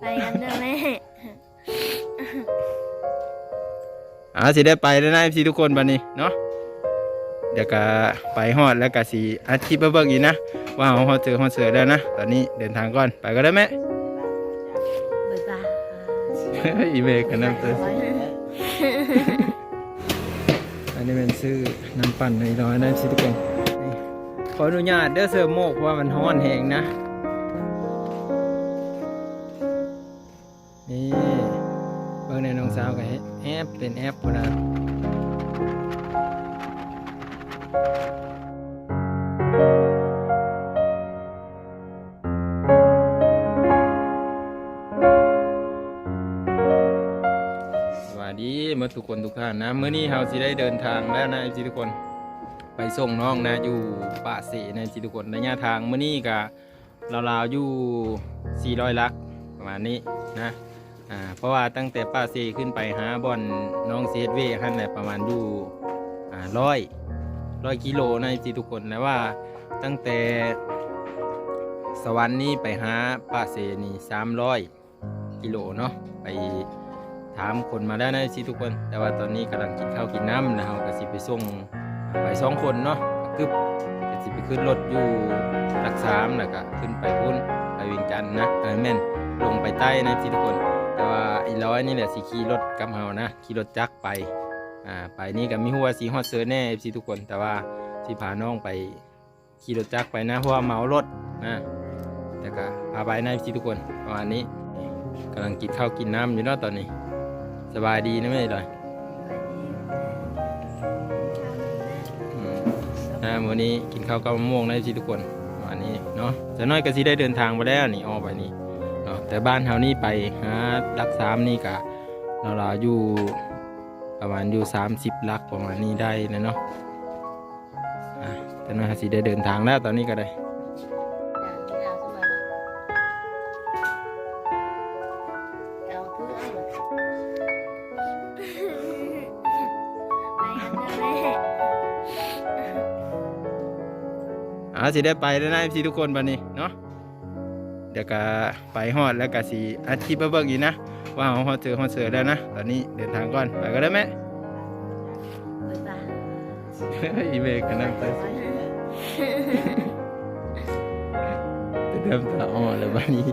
ไปกันเด้อแม่อ่าสิได้ไปแล้วนะพี่ทุกคนบัดนี้เนาะเดี๋ยวก็ไปฮอดแล้วก็สิอาชีพเบิ่งอีกนะว่าเฮาฮอดเจอฮอดเสือแล้วนะตอนนี้เดินทางก่อนไปก็ได้ไหมบ๊ายบายอีเมลกันน้ำเต้อันนี้เป็นซื้อน้ำปั่นในร้อยนะพี่ทุกคนนี่ข ออนุญาตเด้อเสือโมกเพราะว่ามันฮ้อนแหงนะ นี่เบิ่งในน้องสาวกับแอปเป็นแอปพอนะสวัสดีหมาทุกคนทุกท่านนะเมื่อนี้เราสิได้เดินทางแล้วนะจีทุกคน ไปส่งน้องนะอยู่ป่าเสนะทุกคนระยะทางเมื่อนี้ก็ราวๆอยู่ 400 ลักประมาณนี้นะอ่าเพราะว่าตั้งแต่ป่าเสขึ้นไปหาบ่อนน้องเซดเวขั้นแหละประมาณอยู่อ่าร้อยร้อยกิโลนะพี่ทุกคนนะว่าตั้งแต่สวรรค์นี้ไปหาป่าเสนี่300กิโลเนาะไปถามคนมาแล้วนะสิทุกคน แต่ว่าตอนนี้กำลังกินข้าวกินน้ำนะเราก็สิไปส่ง ไปสองคนเนาะกึบก็สิไปขึ้นรถอยู่หลักสามแล้วก็ขึ้นไปพุ่นไปวียงจันนะเออแม่นลงไปใต้นะสิทุกคน แต่ว่าไอ้ร้อยนี่แหละสิขี่รถกับเฮานะขี่รถจักรไปอ่าไปนี่ก็มีหัวาสีฮอดเซอร์แน่สิทุกคนแต่ว่าสิพาน้องไปขี่รถจักรไปนะเพราะว่าเมารถนะแต่ก็พาไปนะสิทุกคนประมาณนี้กำลังกินข้าวกินน้ำอยู่เนาะตอนนี้ สบายดีนะไม่เลย นะวันนี้กินข้าวกับมะม่วงนะที่ทุกคนวันนี้เนาะจะน้อยก็สิได้เดินทางมาแล้วนี่ออกไปนี่เนาะแต่บ้านเฮานี่ไปหาลักสามนี่กะเราเราอยู่ประมาณอยู่สามสิบลักประมาณนี้ได้นะเนาะอะแต่น้อยก็สิได้เดินทางแล้วตอนนี้ก็ได้ อ่าสิได้ไปแล้วนะพี่ทุกคนบัดนี้เนาะเดี๋ยวก็ไปฮอดแล้วก็สิอาชีพเบิ่งอีกนะว่าเฮาฮอดเจอฮอดเสือแล้วนะตอนนี้เดินทางก่อนไปก็ได้ไหมบ๊ายบายอีเมลกันนั่งไปเริ่มตาอ่อนแล้วบัดนี้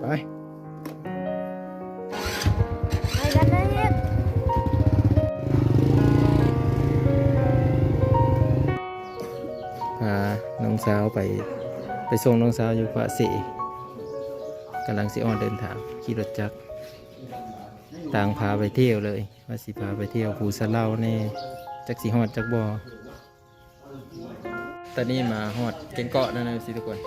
ไปไปกันเด้อเนี่ย สาวไปไปส่งน้องสาวอยู่ปะเสกำลังสิออนเดินทางขี่รถจักรต่างพาไปเที่ยวเลยว่าสิพาไปเที่ยวภูสะเล่าแน่จักสีฮอดจักบอตอนนี้มาฮอดเก่งเกาะนั่นะสิทุกคน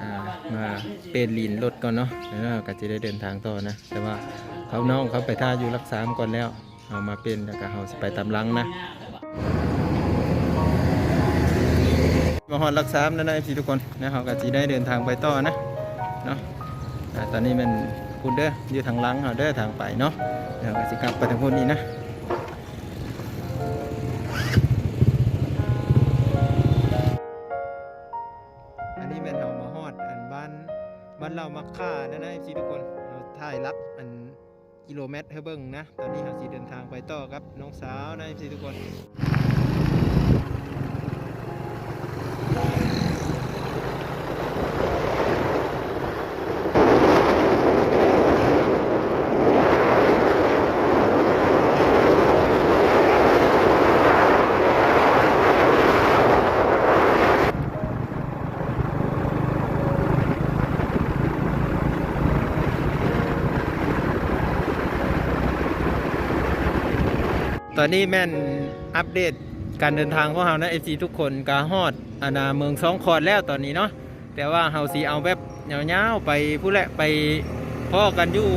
อ่ามาเป็นลีนรถก่อนเนาะแล้วเราก็จะได้เดินทางต่อนะ แต่ว่าเขาน้องเขาไปท่าอยู่รักษามก่อนแล้วเอามาเป็นแล้วก็เขาไปตามลังนะ มาฮอดรักษาแล้วนะพี่ทุกคนนะเขาก็จะได้เดินทางไปต่อนะเนาะตอนนี้มันคุณเด้ออยู่ทางลังเขาเด้อทางไปเนาะเดี๋ยวก็จะกลับไปทางพุ่นนี้นะอันนี้ม่นเขามาฮอดอันบ้านบ้านเรามักค่านะนะพี่ทุกคนเราถ่ายรับอันกิโลเมตรให้เบิ่งนะ ตอนนี้เขาสิเดินทางไปต่อครับน้องสาวนะพี่ทุกคน ตอนนี้แม่นอัปเดตการเดินทางของเรานะเอซีทุกคนกาฮอดอาณาเมืองสองคอนแล้วตอนนี้เนาะแต่ว่าเฮาสีเอาแบบยาวๆไปผู้แหละไปพ่อกันอยู่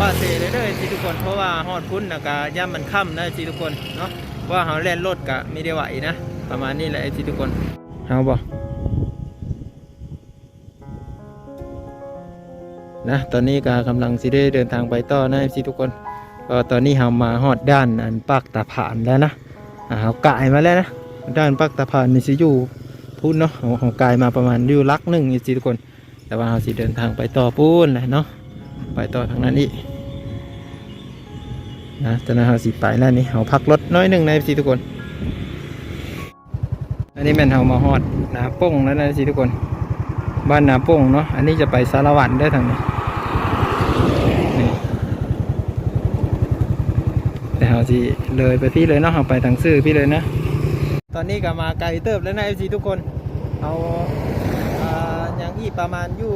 ป้าเซเลยเด้อทุกคนเพราะว่าฮอดพุ่นนะกะย่ำมันค่ำนะเอซีทุกคนเนาะเพราะว่าเฮาเล่นรถกะไม่ได้ไหวนะ ประมาณนี้แหละเอซีทุกคนเฮาบ่นะตอนนี้กากำลังสิได้เดินทางไปต่อนะเอซีทุกคน ก็ตอนนี้เรามาฮอดด้านอันปากตาผานแล้วนะเรากายมาแล้วนะด้านปากตาผานนี่สิอยู่พูดเนาะเอากายมาประมาณอยู่ลักหนึ่งนี่สิทุกคน แต่ว่าเราสิเดินทางไปต่อปูนเลยเนาะไปต่อทางนั้นอีกนะจากนั้นเราสิไปแล้วนี่เราพักรถน้อยหนึ่งในสิทุกคน อันนี้แม่นเรามาฮอดนาโป้งแล้วนะสิทุกคน บ้านนาโป้งเนาะอันนี้จะไปสารวัตรได้ทางนี้แต่เรา สิเลยไปพี่เลยเนาะเราไปทางซื่อพี่เลยนะ ตอนนี้ก็มาไกลเติบแล้วนะเอฟซีทุกคน เอาอย่างอีประมาณอยู่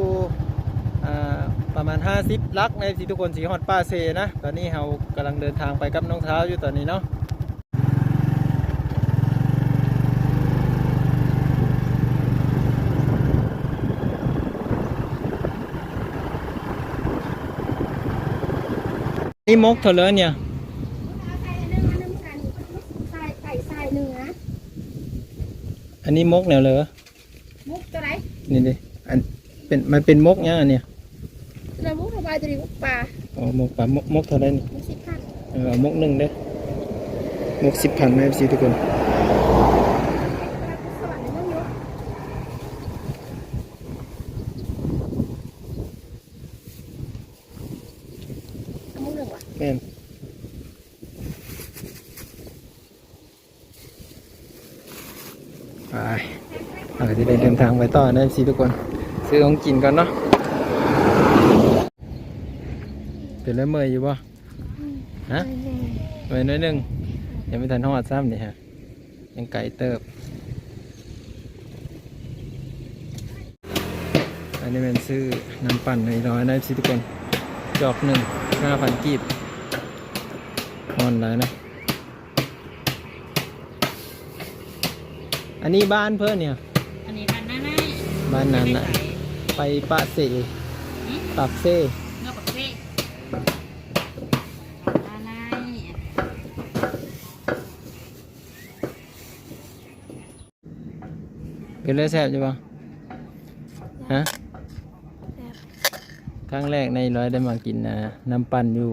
ประมาณ 50 ลักในเอฟซีทุกคนสีฮอดป้าเซนะ ตอนนี้เรากำลังเดินทางไปกับน้องเท้าอยู่ตอนนี้เนาะนี่มกเถอะเลยเนี่ย ใส่ไก่ใส่เนื้อ อันนี้มกแนวเลยมุกตัวไหนนี่ดิอันเป็นมันเป็นมกยังอันเนี่ยเรามุกสบายตัวนี้มุกปลาอ๋อมกปลามกมกเท่าไรนี่มุกสิบพันเออเอามกหนึ่งเด้อมกสิบพันไหมสิทุกคน สวรรค์ในเมืองยกเอามุกหนึ่งว่ะ แม่นไปเราก็จะได้เดินทางไป ต่อนะสิทุกคน ซื้อของกินก่อนเนาะเป็นแล้วเมื่อยอยู่ปะฮะเมื่อยน้อยหนึงยังไม่ทันหอดซ้ำเนี่ยฮะ ยังไก่เติบ อันนี้เป็นซื้อน้ำปั่นในร้อยนะสิทุกคนดอกหนึ่งห้าพันกีบออนไลน์นะอันนี้บ้านเพื่อนเนี่ย บ้านนั้นนะไปปะเสปากเซ่เงาะปักเซ่อะไรเป็นเลือดแซ่บใช่ปะฮะครั้งแรกในร้อยได้มากินนะน้ำปั่นอยู่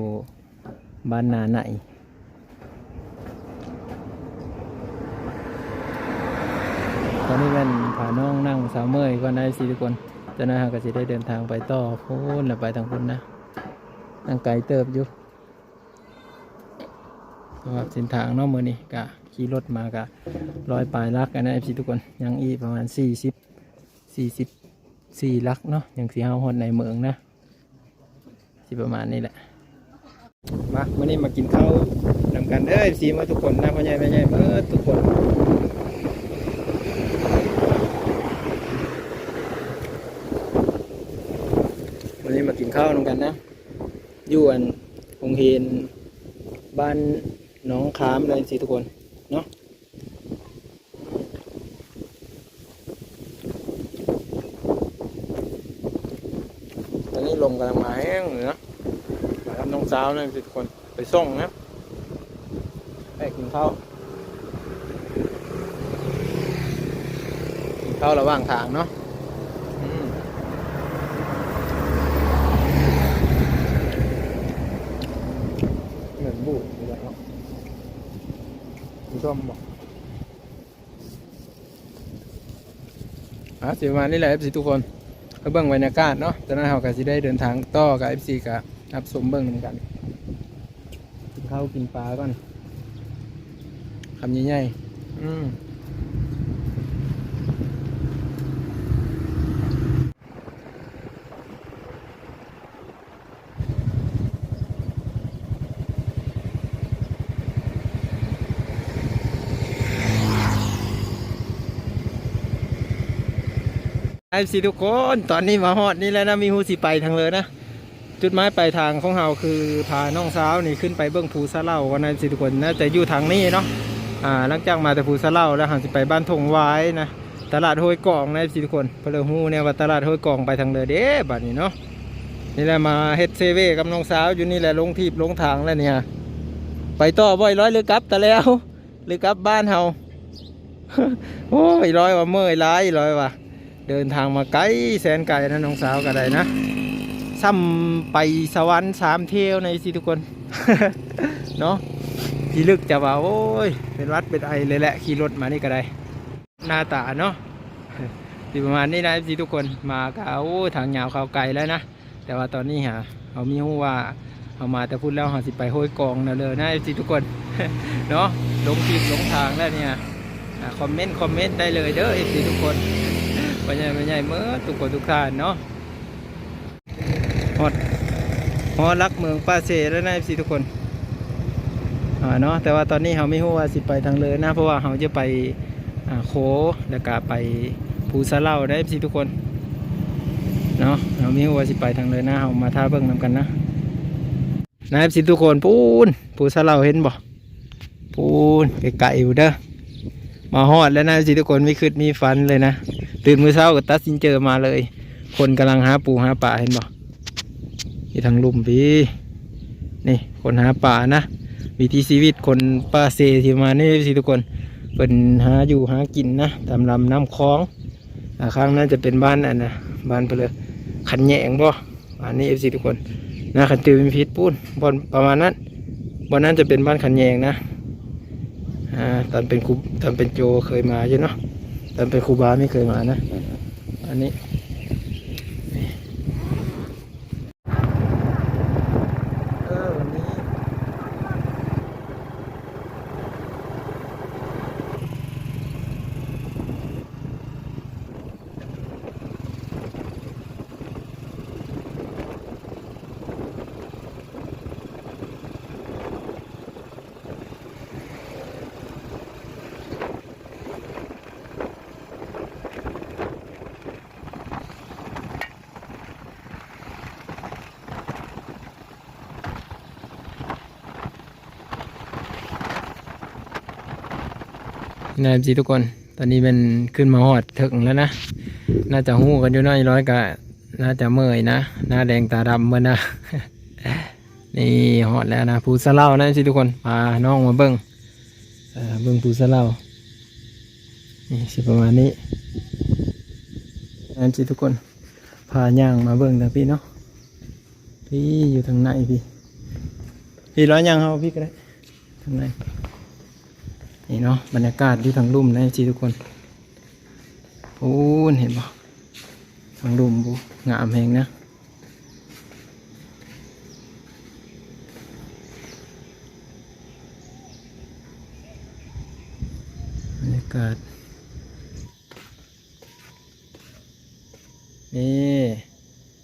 บ้านนาไหนตอนนี้เป็น น้องนั่งสาวเมยก็ได้สิทุกคนจะน่าก็จะได้เดินทางไปต่อพูนแล้วไปทางพุ่นนะนั่งไกลเติบอยู่สำหรับเส้นทางนอกมือนี่กะขี่รถมากะร้อยปลายลักกันนะเอฟซีทุกคนยังอีประมาณสี่สิบสี่สิบสี่ลักเนาะยังสีเฮาฮอดในเมืองนะสิประมาณนี้แหละมาเมื่อนี้มากินข้าวนำกันเด้อเอฟซีมาทุกคนนะพ่อใหญ่แม่ใหญ่เมื่อทุกคน วันนี้มากิน ข้าวนำกันนะอยู่อันคงเห็นบ้านน้องขามเลยสิทุกคนเนาะตอนนี้ลมกำลังมาแห้งเลยนะมากับน้องสาวเลยสิทุกคนไปส่งนะไปกินข้าวกินข้าวระหว่างทางเนาะอืม เหมือนบูดอยู่แล้วคุณส้มบอก อะสิประมาณนี้แหละ FC ทุกคนก็เบิ่งบรรยากาศเนาะจากนั้นเราก็สิได้เดินทางต่อกับ FC กับรับสมเบิ่งเหมือนกันกินข้าวกินปลาก่อนคำใหญ่ๆอืม ไอซีทุกคนตอนนี้มาฮอดนี่แล้วนะมีฮูสิไปทางเลยนะจุดหมายปลายทางของเราคือพาน้องสาวนี่ขึ้นไปเบื้องภูสะเล่ากันนะสิทุกคนนะแต่อยู่ทางนี้เนาะอ่าหลังจากมาแต่ภูสะเล่าแล้วหันสิไปบ้านทงไว้นะตลาดห้วยกองนะสิทุกคนเพลือฮูเนี่ยว่าตลาดห้วยกองไปทางเลยเด้บัดนี้เนาะนี่แหละมาเฮ็ดเซเว่กับน้องสาวอยู่นี่แหละลงทีบลงทางแล้วเนี่ยไปต่อบ่อยร้อยหรือกลับแต่แล้วหรือกลับบ้านเฮาโอ้ยร้อยว่าเมื่อยร้ายร้อยว่า เดินทางมาไกลแสนไกลนะน้องสาวก็ได้นะซ้ำไปสวรรค์สามเที่ยวในสิทุกคน เนาะพี่ลึกจะว่าโอ้ย เป็นวัดเป็นไอเลยแหละขี่รถมานี่ก็ได้ หน้าตาเนาะสิประมาณนี้นะสิทุกคนมาก็เอาทางยาวเขาไกลแล้วนะ แต่ว่าตอนนี้ฮะเขามีหูว่าเขามาแต่พูดแล้วเขาสิไปห้อยกองนะเลยนะสิทุกคนเนาะลงคลิปลงทางแล้วเนี่ยคอมเมนต์คอมเมนต์ได้เลยเด้อสิทุกคน ไม่ใหญ่ไม่ใหญ่เมื่อทุกคนทุกท่านเนาะฮอดฮอดรักเมืองป้าเซแล้วนะสิทุกคนอ่าเนาะแต่ว่าตอนนี้เขาไม่รู้ว่าสิไปทางเลยนะ เพราะว่าเขาจะไปโคแล้วก็ไปภูสะเล่าได้สิทุกคนเนาะเขาไม่รู้ว่าสิไปทางเลยนะเขามาท่าเบิ่งนำกันนะนะสิทุกคนปูนภูสะเล่าเห็นบ่ปูนไกลๆอยู่เด้อมาฮอดแล้วนะสิทุกคนไม่คืดมีฟันเลยนะ ตื่นมือเช้าก็ตัดสินเจอมาเลย คนกำลังหาปูหาป่าเห็นบ่ที่ทางลุ่มพี่นี่คนหาป่านะ วิถีชีวิตคนป่าเซที่มานี่สิทุกคนเป็นหาอยู่หากินนะตามลำน้ำคลองอาข้างนั้นจะเป็นบ้านอันนะบ้านไปเลยขันแยงบ่อันนี้เอฟซีทุกคนนะขันตือมีพิษปูนบนประมาณนั้นบนนั้นจะเป็นบ้านขันแยงนะอ่าตอนเป็นครูตอนเป็นโจเคยมาใช่เนาะ ตอนเป็นครูบาไม่เคยมานะ อันนี้ นะจีทุกคน ตอนนี้เป็นขึ้นมาหอดถึงแล้วนะ น่าจะหู้กันอยู่น้อยร้อยกะน่าจะเมื่อยนะ หน้าแดงตาดำเหมือนนะ นี่หอดแล้วนะภูสะเล่านะจีทุกคนพาน้องมาเบิ้งเอ่อเบิ้งภูสะเล่านี่สิประมาณนี้นะจีทุกคน พาย่างมาเบิ้งทางพี่เนาะ พี่อยู่ทางในพี่ พี่ร้อยย่างเขาพี่ก็ได้ทางใน นี่เนาะบรรยากาศที่ทางลุ่มนะจีทุกคนโอ้เห็นปะทางลุ่มบูงามแหงนะบรรยากาศนี่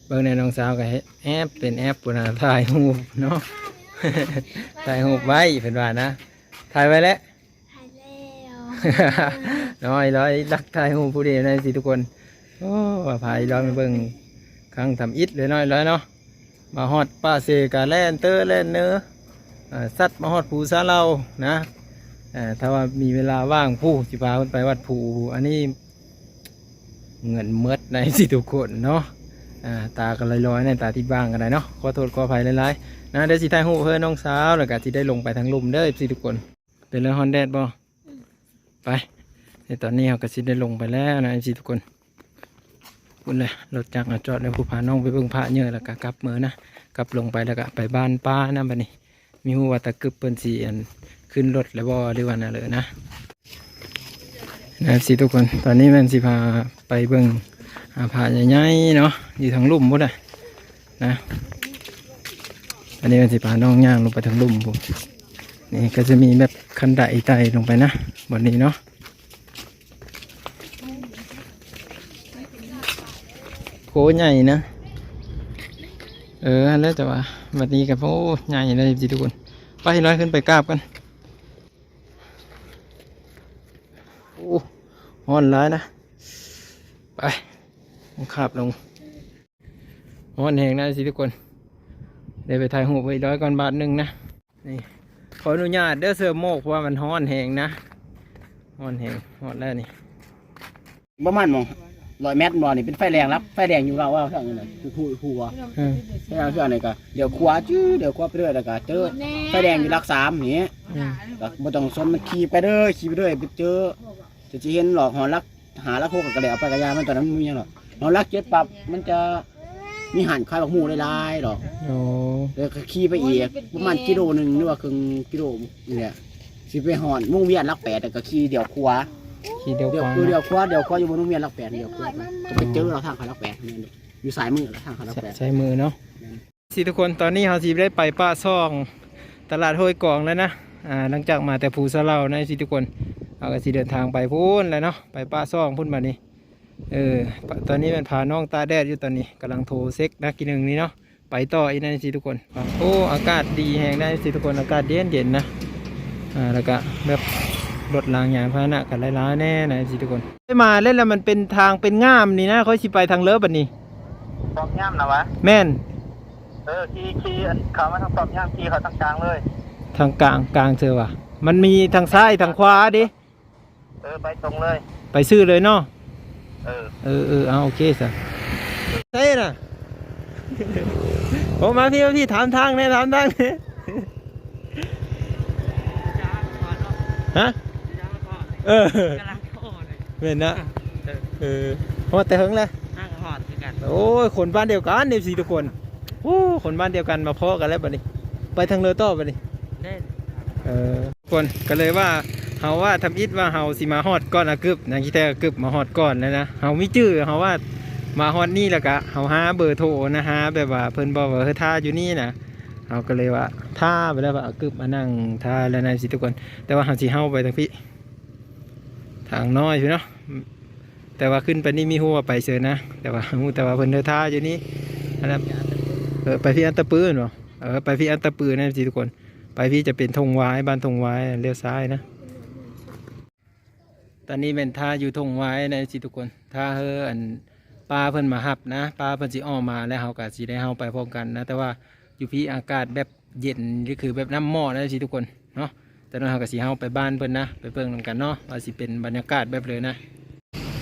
เบิ่งในน้องสาวกับแอปเป็นแอปปุนาถ่ายรูปเนาะถ่ายรูปไว้เป็นว่านะถ่ายไว้แล้ว น้อยร้อยรักทายหูผู้เดียวนะสิทุกคนโอ้ว่าพายร้อยมาเบิ่งครั้งทำอิดเลยน้อยร้อยเนาะมาฮอดป้าเซกาแล่นเตอร์แล่นเนื้อสัตว์มาฮอดผูซาเรานะถ้าว่ามีเวลาว่างผู้สิพาไปวัดผูอันนี้เงินเมดในสิทุกคนเนาะตากันลอยๆในตาที่บ้างกันได้เนาะขอโทษขออภัยหลายๆนะเดี๋ยวสิทายหูเพื่อนน้องสาวแล้วก็สิได้ลงไปทางลุ่มเด้อสิทุกคนเป็นเรื่องฮอนแดดบ่ ไปในตอนนี้เราก็สิได้ลงไปแล้วนะสิทุกคนคุณเลยรถจักรน่ะจอดในภูผาน้องไปเบิ่งพระเยอะแล้วก็กลับเมือนะกลับลงไปแล้วก็ไปบ้านป้านะบัดนี้มีหัวตะกึบเปิ้นสีอันขึ้นรถแล้วบ่หรือว่าน่ะเลยนะนะสิทุกคนตอนนี้แม่นสิพาไปเบิ่งอาผาใหญ่ๆเนาะอยู่ทางลุ่มพุ่นนะนะอันนี้แม่นสิพาน้องย่างลงไปทางลุ่มพุ่นนี่ก็จะมีแบบคันไดไตลงไปนะ บนนี้เนาะโคใหญ่นะ เออแล้วแต่ว่าวันนี้กับโอ้ใหญ่เลยจีทุกคน ไปร้อยขึ้นไปกราบกันโอ้ฮอนร้ายนะ ไปขับลงฮ้อนแหงนะสิทุกคนเดี๋ยวไปถ่ายหูไว้ร้อยก่อนบาทหนึ่งนะนี่ขออนุญาตเด้อเสือโมกเพราะว่ามันฮ้อนแหงนะ ฮ้อนแหงฮ้อนแล้วนี่ประมาณมองร้อยเมตรบ่นี่เป็นไฟแรงรับไฟแรงอยู่เราว่าเท่านั้นน่ะคือคู่คู่ว่าเออไฟแรงคืออันไหนก็เดี๋ยวขวาจื้อเดี๋ยวขวาไปเรื่อยแล้วก็เจอไฟแดงอยู่หลักสามนี่อืมก็บ่ต้องสนมันขี่ไปเด้อขี่ไปเรื่อยไปเจอจะจะเห็นหลอกหอลักหาลักโคกกับกระเดียวไปกระยามันตอนนั้นมันมีหยังหรอกหอลักเจ็ดปรับมันจะมีหันคล้ายบักหมูหลายๆดอก โอ้ แล้วก็ขี่ไปอีกประมาณกิโลหนึงหรือว่าครึ่งกิโลนี่แหละ สิไปหอนมุ่งเวียนลักแปดแต่ก็ขี่เดี๋ยวขวาขี่เดียวเดี๋ยวกว่าคือเดี๋ยเนาะวคว้าเดี๋ยวคว้าอยู่บนโรงเรียนรักแปดเดี๋ยวคว้าไปจะไปเจอเราทางเขารักแปดนี่อยู่สายมือเราทางเขารักใช้แปดใช้มือเนาะสิทุกคนตอนนี้เราสิได้ไปป้าซ่องตลาดห้วยกองแล้วนะอ่าหลังจากมาแต่ภูสะเลานะสิทุกคนเอาก็สิเดินทางไปพูนแล้วเนาะไปป้าซ่องพุ่นมานี่เออปะตอนนี้เป็นพาน้องตาแดดอยู่ตอนนี้กำลังโทรเซ็กนะกินหนึ่งนี้เนาะไปต่ออีกนะสิทุกคนโอ้อากาศดีแหงได้สิทุกคนอากาศเย็นเย็นๆนะ อ่าแล้วก็แบบรถรางยานพาหนะกันหลายๆแน่นะสิทุกคนได้มาเล่นแล้วมันเป็นทางเป็นง่ามนี่นะเขาสิไปทางเลิฟบันนี้ตอบย่ำนะวะ แม่น เออขี่ขี่อันเขามาทางตอบย่ำขี่เขาทางกลางเลย ทางกลางกลางเธอว่ะมันมีทางซ้ายทางขวาดิเออไปตรงเลย ไปซื้อเลยเนาะเออ เออเออเอาโอเคสะใช่น่ะ ผมมาพี่มาพี่ถามทางเนี่ยถามทางเนี่ย ฮะเออกำลังโทษเลยเห็นนะเออพอแต่เฮิงเลยห้างหอดคือกันโอ้ยคนบ้านเดียวกันเอฟซีทุกคนโอ้คนบ้านเดียวกันมาพอกันแล้วบัดนี้ ไปทางเรือต่อบัดนี้เล่นเออคนก็เลยว่าเฮาว่าทำอิดว่าเฮาสิมาฮอดก่อนอะกึบนะคิดแต่กึบมาฮอดก่อนแล้วนะเฮามีชื่อเฮาว่ามาฮอดนี่แล้วก็เฮาหาเบอร์โทรนะฮะแบบว่าเพิ่นบอกว่าเฮ้ยท่าอยู่นี่นะ เฮาก็เลยว่าท่าไปแล้วว่าเอากึบมานั่งท่าแล้วนะสิทุกคน แต่ว่าเฮาสิเฮาไปทางพี่ทางน้อยพี่เนาะแต่ว่าขึ้นไปนี่มีหัวไปเสือนะ แต่ว่าแต่ว่าเพิ่นเดินท่าอยู่นี่นะครับเออไปพี่อันตะปืนบ่เออไปพี่อันตะปืนนะสิทุกคน ไปพี่จะเป็นธงไว้บ้านธงไว้เลี้ยวซ้ายนะ ตอนนี้เป็นท่าอยู่ธงไว้ในะสิทุกคนท่าเฮออันปลาเพิ่นมาหับนะปลาเพิ่นสิอ้อมาแล้วเฮาก็สิได้เฮาไปพร้อมกันนะ แต่ว่า อยู่พี่อากาศแบบเย็นก็คือแบบน้ำหม้อนะสิทุกคนเนาะแต่นั้นเฮาก็สิเฮาไปบ้านเพิ่นนะ ไปเบิ่งนำกันเนาะว่าสิเป็นบรรยากาศแบบเลยนะ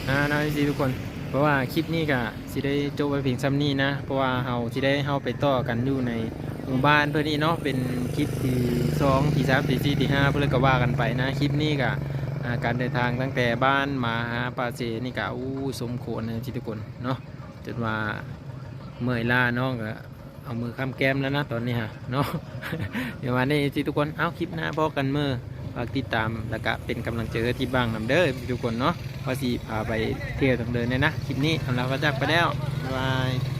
อ่านะสิทุกคน เพราะว่าคลิปนี้ก็สิได้จบไปเพียงซ้ำนี้นะ เพราะว่าเฮาสิได้เฮาไปต่อกันอยู่ในหมู่บ้านเพื่อนนี่เนาะเป็นคลิปที่สองที่สามที่สี่ที่ห้าเพื่อนก็ว่ากันไปนะคลิปนี้ก็การเดินทางตั้งแต่บ้านมาหาปาเจนี่ก็อู้สมควรนะทุกคนเนาะจนว่าเมื่อยล้าน้องก็ เอามือค้ำแก้มแล้วนะตอนนี้ฮะเนาะเดี๋ยววันนี้ที่ทุกคนเอาคลิปหน้าพอกันเมื่อฝากติดตามแล้วก็เป็นกำลังใจให้ที่บ้างนำเด้อทุกคนเนาะว่าสิพาไปเที่ยวทางเดินเนี่ยนะคลิปนี้เราก็จากไปแล้วบ๊ายบาย